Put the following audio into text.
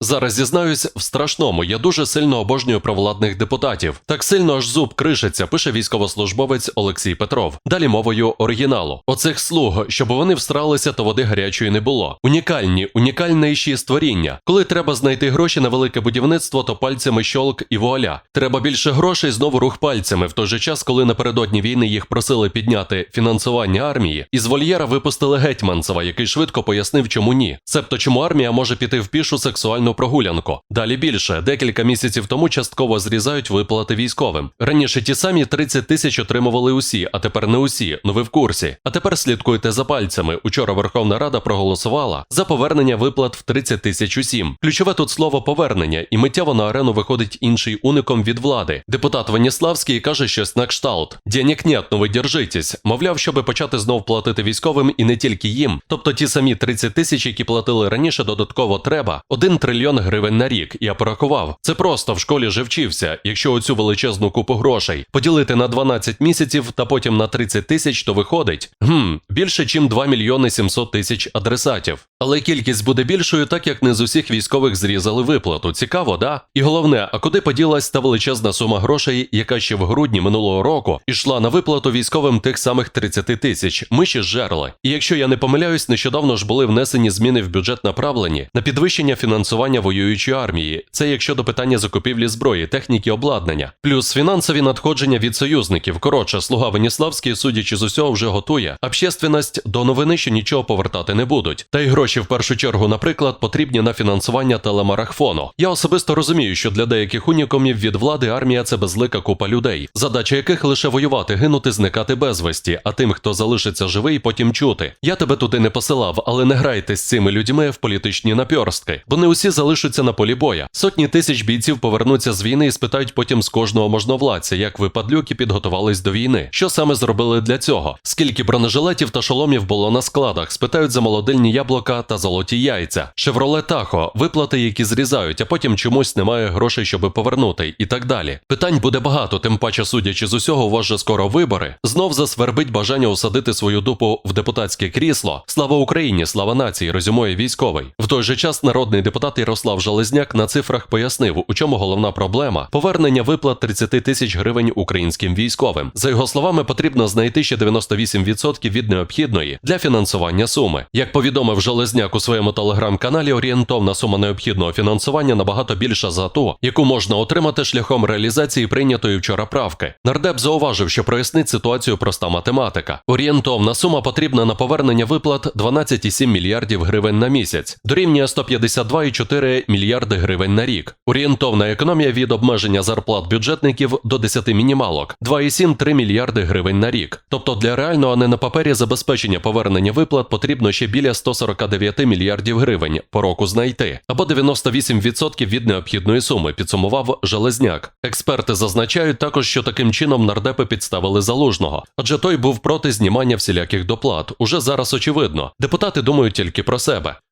Зараз зізнаюсь в страшному, я дуже сильно обожнюю провладних депутатів. Так сильно аж зуб кришиться, пише військовослужбовець Олексій Петров. Далі мовою оригіналу. Оцих слуг, щоб вони встралися, то води гарячої не було. Унікальні, унікальніші створіння. Коли треба знайти гроші на велике будівництво, то пальцями щолк і вуаля. Треба більше грошей, знову рух пальцями. В той же час, коли напередодні війни їх просили підняти фінансування армії, із вольєра випустили гетьманцева, який швидко пояснив, чому ні. Себто, чому армія може піти в пішу сексуальну прогулянку. Далі більше декілька місяців тому частково зрізають виплати військовим. Раніше ті самі 30 тисяч отримували усі, а тепер не усі. Ну ви в курсі. А тепер слідкуйте за пальцями. Учора Верховна Рада проголосувала за повернення виплат в 30 тисяч усім. Ключове тут слово повернення, і миттєво на арену виходить інший уником від влади. Депутат Ваніславський каже щось на кшталт: Денег нет, ну ви держитесь. Мовляв, щоби почати знов платити військовим і не тільки їм. Тобто ті самі 30 тисяч, які платили раніше, додатково треба. 1 трильйон гривень на рік. Я порахував. Це просто в школі же вчився. Якщо оцю величезну купу грошей поділити на 12 місяців та потім на 30 тисяч, то виходить гм, більше чим 2 мільйони 700 тисяч адресатів. Але кількість буде більшою, так як не з усіх військових зрізали виплату. Цікаво, да? І головне, а куди поділась та величезна сума грошей, яка ще в грудні минулого року ішла на виплату військовим тих самих 30 тисяч. Ми ще жерли. І якщо я не помиляюсь, нещодавно ж були внесені зміни в бюджет направлені на підвищення фінансування воюючої армії. Це якщо до питання закупівлі зброї, техніки, обладнання, плюс фінансові надходження від союзників. Коротше, слуга Веніславський, судячи з усього, вже готує. Общественність до новини, що нічого повертати не будуть. Та й гроші в першу чергу, наприклад, потрібні на фінансування телемарахфону. Я особисто розумію, що для деяких унікумів від влади армія це безлика купа людей, задача яких лише воювати, гинути, зникати безвісті, а тим, хто залишиться живий, потім чути. Я тебе туди не посилав, але не грайте з цими людьми в політичні напьорстки, бо не усі залишаться на полі боя. Сотні тисяч бійців повернуться з війни і спитають потім з кожного можновладця, як ви падлюки підготувались до війни. Що саме зробили для цього? Скільки бронежилетів та шоломів було на складах? Спитають за молодильні яблука та золоті яйця. Шевроле Тахо, виплати, які зрізають, а потім чомусь немає грошей, щоб повернути, і так далі. Питань буде багато, тим паче, судячи з усього, у вас же скоро вибори. Знов засвербить бажання усадити свою дупу в депутатське крісло. Слава Україні, слава нації, резюмує військовий. В той же час народний депутат Ярослав Железняк на цифрах пояснив, у чому головна проблема повернення виплат 30 тисяч гривень українським військовим. За його словами, потрібно знайти ще 98% від необхідної для фінансування суми. Як повідомив Железняк у своєму телеграм-каналі, орієнтовна сума необхідного фінансування набагато більша за ту, яку можна отримати шляхом реалізації прийнятої вчора правки. Нардеп зауважив, що прояснить ситуацію проста математика. Орієнтовна сума потрібна на повернення виплат 12,7 мільярдів гривень на місяць, дорівнює 152,4 мільярди гривень на рік. Орієнтовна економія від обмеження зарплат бюджетників до 10 мінімалок 2,7-3 мільярди гривень на рік. Тобто для реального, а не на папері забезпечення повернення виплат потрібно ще біля 149 мільярдів гривень по року знайти, або 98% від необхідної суми, підсумував Железняк. Експерти зазначають також, що таким чином нардепи підставили залужного, адже той був проти знімання всіляких доплат. Уже зараз очевидно. Депутати думають тільки про себе.